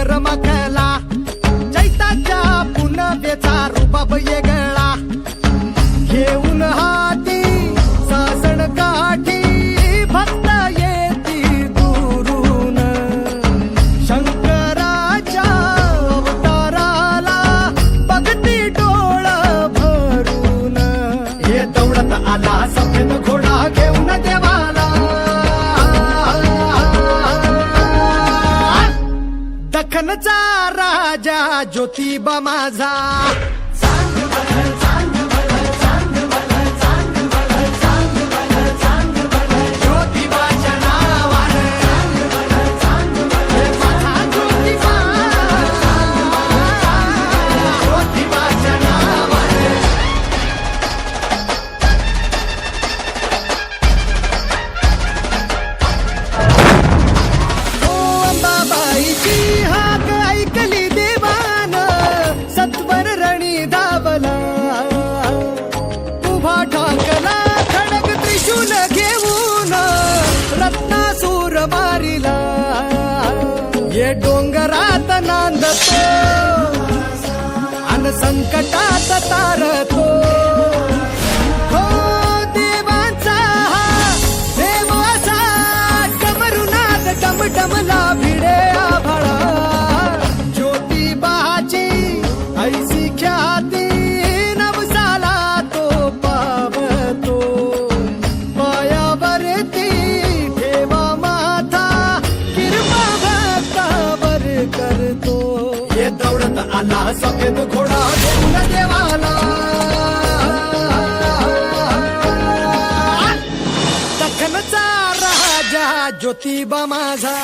गरमकला चैताच्या पुनवेचा रुबाब येगळा. घेऊन हाती सासण काठी भक्त येती दुरून. शंकराच्या अवताराला बघती डोळ भरून. हे दौडत आला सगळं दखनचा राजा ज्योतिबा माझा. नांदतो अन संकटात तारतो आला सफेद घोडा घेऊन देवाला. दखनचा राजा ज्योतिबा माझा.